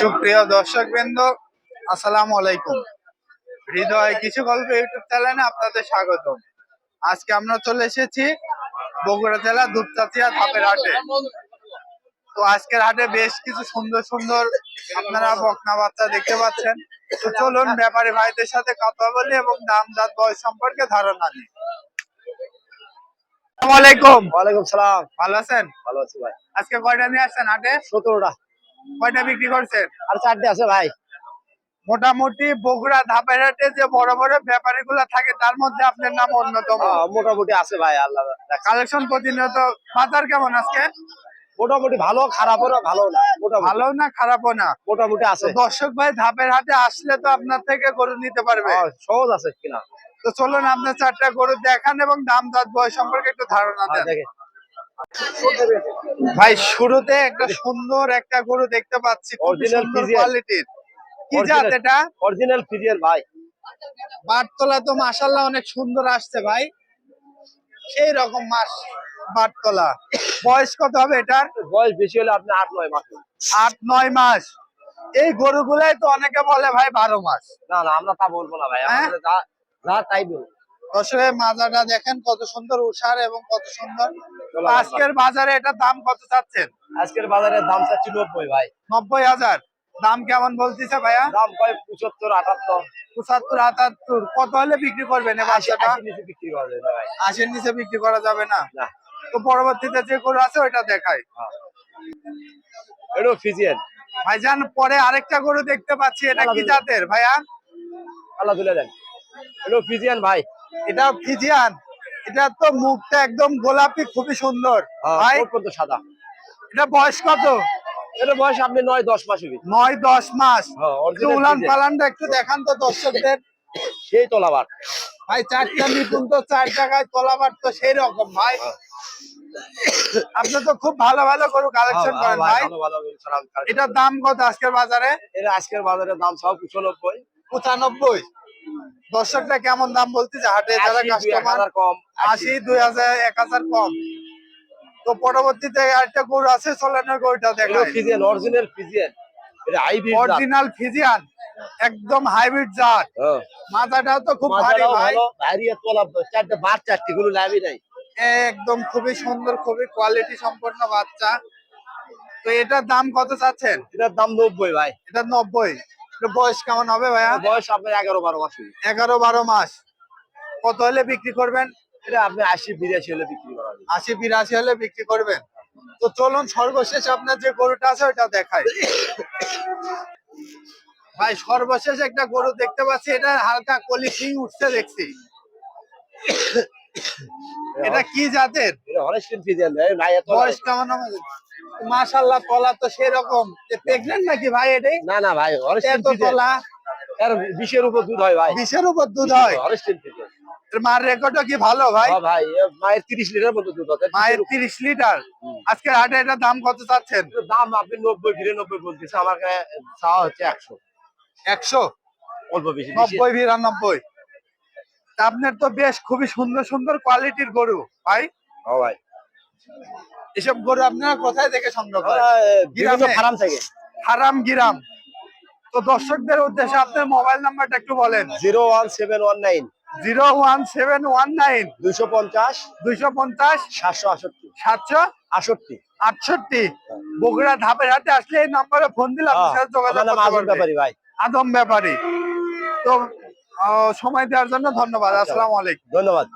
সুপ্রিয় দর্শক বৃন্দ আসসালামু আলাইকুম। হৃদয় কিছু গল্প ইউটিউব চ্যানেলে আপনাদের স্বাগত আজকে আমরা চলে এসেছি বগুড়া জেলা দুপচাচিয়া ধাপের হাটে। তো আজকের হাটে বেশ কিছু সুন্দর সুন্দর আপনারা বকনা বাচ্চা দেখতে পাচ্ছেন। তো চলুন ব্যাপারী ভাইদের সাথে কথা বলি এবং দাম জাত বয়স সম্পর্কে ধারণা নিই। আসসালামু আলাইকুম। ওয়ালাইকুম সালাম। ভালো আছেন? ভালো আছি ভাই। আজকে কয়টা নিয়ে আসছেন হাটে? সতেরোটা। কয়টা বিক্রি করছেন? আর চারটে আছে ভাই। মোটামুটি বগুড়া ধাপের হাটে যে বড় বড় ব্যাপারী গুলা থাকে তার মধ্যে আপনার নাম অন্যতম। মোটামুটি আছে ভাই আল্লাহ কালেকশন প্রতিনিয়ত বাজার কেমন আজকে? মোটামুটি ভালো খারাপও না ভালো না ভালো না খারাপও না? মোটামুটি আছে। দর্শক ভাই ধাপের হাটে আসলে তো আপনার থেকে গরু নিতে পারবে। সহজ আছে কিনা? তো চলুন আপনার চারটা গরু দেখান এবং দাম দাঁত বয়স সম্পর্কে একটু ধারণা হ্যাঁ, দেন। দেখে ভাই শুরুতে একটা সুন্দর একটা গরু দেখতে পাচ্ছি Fijian। কোয়ালিটির কি জাত এটা? অরিজিনাল ফিজিয়ার ভাই। বাটতলা তো মাসাল্লাহ অনেক সুন্দর আসছে ভাই। সেই রকম মাস বাটতলা। বয়স কত হবে এটার? বয়স বেশি হলে আপনি আট নয় মাস। আট নয় মাস। এই গরুগুলাই তো অনেকে বলে ভাই বারো মাস। না না আমরা তা বলব না ভাই। হ্যাঁ? যা তাই বলব। আসলে মাজাটা দেখেন কত সুন্দর উষার এবং কত সুন্দর। আজকের বাজারে এটার দাম কত চাচ্ছেন? আজকের বাজারে দাম চাচ্ছি নব্বই ভাই। নব্বই হাজার। দাম কেমন বলতেছে ভাইয়া? দাম ভাই পঁচাত্তর আটাত্তর। পঁচাত্তর আটাত্তর। কত হলে বিক্রি করবেন বিক্রি আশির নিচে বিক্রি করা যাবে না? তো পরবর্তীতে যে গরু আছে ওইটা দেখাই। এটাও ফিজিয়ান। ভাইজান পরে আরেকটা গরু দেখতে পাচ্ছি। এটা কি জাতের ভাইয়া? আল্লাহ তুলে দেন। এটাও ফিজিয়ান ভাই। এটা ফিজিয়ান। এটা তো মুখটা একদম গোলাপি খুবই সুন্দর। হ্যাঁ, সাদা। এটা বয়স কত? এটা বয়স আপনি নয় দশ মাস নয় দশ মাস। হ্যাঁ, উলান পালানটা একটু দেখান তো দর্শকদের। সেই তলাবার। ভাই চারটা নিপুণ তো চার জায়গায় তলাবার তো সেই রকম ভাই। হ্যাঁ। আপনি তো খুব ভালো ভালো গরু কালেকশন করেন ভাই। এটার দাম কত আজকের বাজারে? এর আজকের বাজারে দাম সব পঁচানব্বই। পঁচানব্বই? দর্শকরা কেমন দাম বলতেছে? হাটে যারা কাস্টমার কম আশি দুই হাজার এক হাজার কম। তো পরবর্তীতে আরেকটা গরু আছে চলেনের গরুটা দেখা ফিজিয়ান অরিজিনাল ফিজিয়ান। এটা হাইব্রিড অরিজিনাল ফিজিয়ান একদম হাইব্রিড জাত। মাথাটাও তো খুব ভারী ভাই। ভারিয়া তোলা চারটে চারটি গুলো নাই। একদম খুবই সুন্দর খুবই কোয়ালিটি সম্পন্ন বাচ্চা। তো এটার দাম কত চাচ্ছেন? এটার দাম নব্বই ভাই। এটা নব্বই। বয়স কেমন হবে ভাইয়া? বয়স আপনার এগারো বারো মাস এগারো বারো মাস। কত হলে বিক্রি করবেন? এটা আপনি আশি বিরাশি হলে বিক্রি করা যাবে। আশি বিরাশি হলে বিক্রি করবেন। তো চলুন সর্বশেষ আপনার যে গরুটা আছে ওটা দেখাই। ভাই সর্বশেষ একটা গরু দেখতে পাচ্ছি। এটা হালকা কলি সিং উঠছে দেখছি। এটা কি জাতের? এটা হনেস্টিন ফিজিয়ান। নাই এত বয়স কেমন হবে? মাশাল্লাহ তলা তো সেরকম। প্রেগনেন্ট নাকি ভাই এটাই না না ভাই এত তলা এর বিশের উপর দুধ হয় ভাই। বিশের উপর দুধ হয়? মার রেকর্ডও কি ভালো ভাই? হ্যাঁ ভাই মায়ের তিরিশ লিটার মতো দুধ আছে মায়ের তিরিশ লিটার? আজকের হাটে এটার দাম কত চাচ্ছেন? দাম আপনি নব্বই বিরানব্বই বলতেছে আমার কাছে চাওয়া হচ্ছে একশো। একশো? অল্প বেশি বেশি। নব্বই বিরানব্বই। তা আপনার তো বেশ খুবই সুন্দর সুন্দর কোয়ালিটির গরু ভাই। ও ভাই। এসব গরু আপনারা কোথায় থেকে সংগ্রহ করেন? বিভিন্ন ফার্ম থেকে। হারাম গিরাম। তো দর্শকদের উদ্দেশ্যে আপনার মোবাইল নাম্বারটা একটু বলেন। Zero one seven one nine. Zero one seven one nine. দুইশো পঞ্চাশ। দুইশো পঞ্চাশ। সাতশো আষট্টি। সাতশো আষট্টি। আটষট্টি। বগুড়া ধাপের হাতে আসলে এই নাম্বারে ফোন দিলে আপনার সাথে যোগাযোগ। ব্যাপারী ভাই। আদম ব্যাপারী। তো সময় দেওয়ার জন্য ধন্যবাদ। আচ্ছা। আসসালামু আলাইকুম। ধন্যবাদ।